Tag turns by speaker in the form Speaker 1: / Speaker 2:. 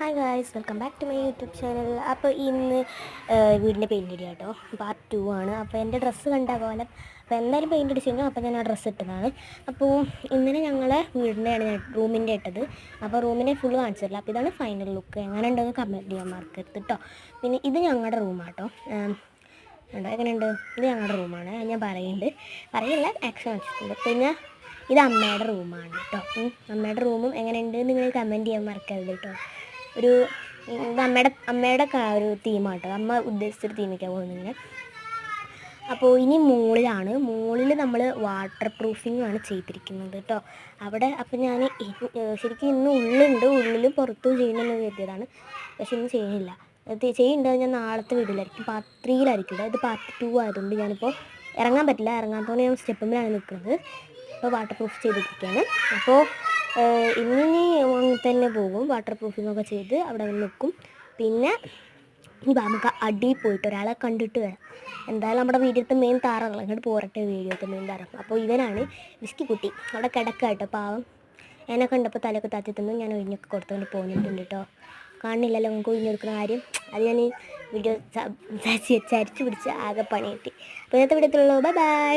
Speaker 1: Hi guys welcome back to my YouTube channel അപ്പോൾ ഇന്ന് വീടിന്റെ പെയിന്റ് അടി കേട്ടോ പാർട്ട് ടു ആണ്. അപ്പോൾ എന്റെ ഡ്രസ്സ് കണ്ട പോലെ അപ്പോൾ എന്തായാലും പെയിന്റ് അടിച്ചിരുന്നു. അപ്പോൾ ഞാൻ ആ ഡ്രസ്സ് ഇട്ടതാണ്. അപ്പോൾ ഇന്നലെ ഞങ്ങളെ വീടിന്റെയാണ് ഞാൻ റൂമിന്റെ ഇട്ടത്. അപ്പോൾ റൂമിനെ ഫുൾ കാണിച്ചില്ല അപ്പോൾ ഇതാണ് ഫൈനൽ ലുക്ക് എങ്ങനെ ഉണ്ടെന്ന് കമന്റ് ചെയ്യാൻ മറക്കരുത് കേട്ടോ പിന്നെ ഇത് ഞങ്ങളുടെ റൂമാട്ടോ എങ്ങനെയുണ്ട്? ഇത് ഞങ്ങളുടെ റൂമാണ് ഞാൻ പറയുന്നുണ്ട് പറയില്ല ആക്ഷൻ വെച്ചിട്ടുണ്ട് പിന്നെ ഇത് അമ്മയുടെ റൂമാണ് കേട്ടോ അമ്മയുടെ റൂമും എങ്ങനെയുണ്ട് നിങ്ങൾ കമന്റ് ചെയ്യാൻ മറക്കരുത് കേട്ടോ ഒരു അമ്മയുടെ അമ്മയുടെ ഒരു തീമാട്ടോ അമ്മ ഉദ്ദേശിച്ചൊരു തീമിക്കാൻ പോകുന്നത് അപ്പോൾ ഇനി മുകളിലാണ് മുകളിൽ നമ്മൾ വാട്ടർ പ്രൂഫിങ്ങാണ് ചെയ്തിരിക്കുന്നത് കേട്ടോ അവിടെ അപ്പോൾ ഞാൻ ശരിക്കും ഇന്ന് ഉള്ളുണ്ട്. ഉള്ളിൽ പുറത്തും ചെയ്യണമെന്ന് കരുതിയതാണ്. പക്ഷെ ഇന്ന് ചെയ്യണില്ല. അത് ചെയ്യുന്നുണ്ട് ഞാൻ നാളത്തെ വീട്ടിലായിരിക്കും. പാർട്ട് ത്രീയിലായിരിക്കും ഇത് പാർട്ട് ടു ആയതുകൊണ്ട് ഞാനിപ്പോൾ ഇറങ്ങാൻ പറ്റില്ല. ഇറങ്ങാത്തതുകൊണ്ട് ഞാൻ സ്റ്റെപ്പിലാണ് നിൽക്കുന്നത് അപ്പോൾ വാട്ടർ പ്രൂഫ് ചെയ്തിരിക്കുകയാണ്. അപ്പോൾ ഇന്നിനി അങ്ങനെ തന്നെ പോകും. വാട്ടർ പ്രൂഫിങ്ങൊക്കെ ചെയ്ത് അവിടെ നിൽക്കും. പിന്നെ നമുക്ക് അടിയിൽ പോയിട്ട് ഒരാളെ കണ്ടിട്ട് വരാം. എന്തായാലും നമ്മുടെ വീഡിയോത്തെ മെയിൻ താറാണല്ലോ അങ്ങോട്ട് പോരട്ടെ വീഡിയോത്തെ മെയിൻ താരം അപ്പോൾ ഇവനാണ് വിസ്കി കുട്ടി. അവിടെ കിടക്കാട്ടോ പാവം. എന്നെ കണ്ടപ്പോൾ തലയൊക്കെ താത്തി തന്നു ഞാൻ ഒഴിഞ്ഞൊക്കെ കൊടുത്തുകൊണ്ട് പോന്നിട്ടുണ്ട് കേട്ടോ. കാണില്ലല്ലോ നമുക്ക് ഒഴിഞ്ഞെടുക്കുന്ന കാര്യം. അത് ഞാൻ വീഡിയോ ചരിച്ചു പിടിച്ച് ആകെ പണി കിട്ടി അപ്പോൾ ഇന്നത്തെ വീഡിയോത്തിലുള്ളൂ ബൈ ബൈ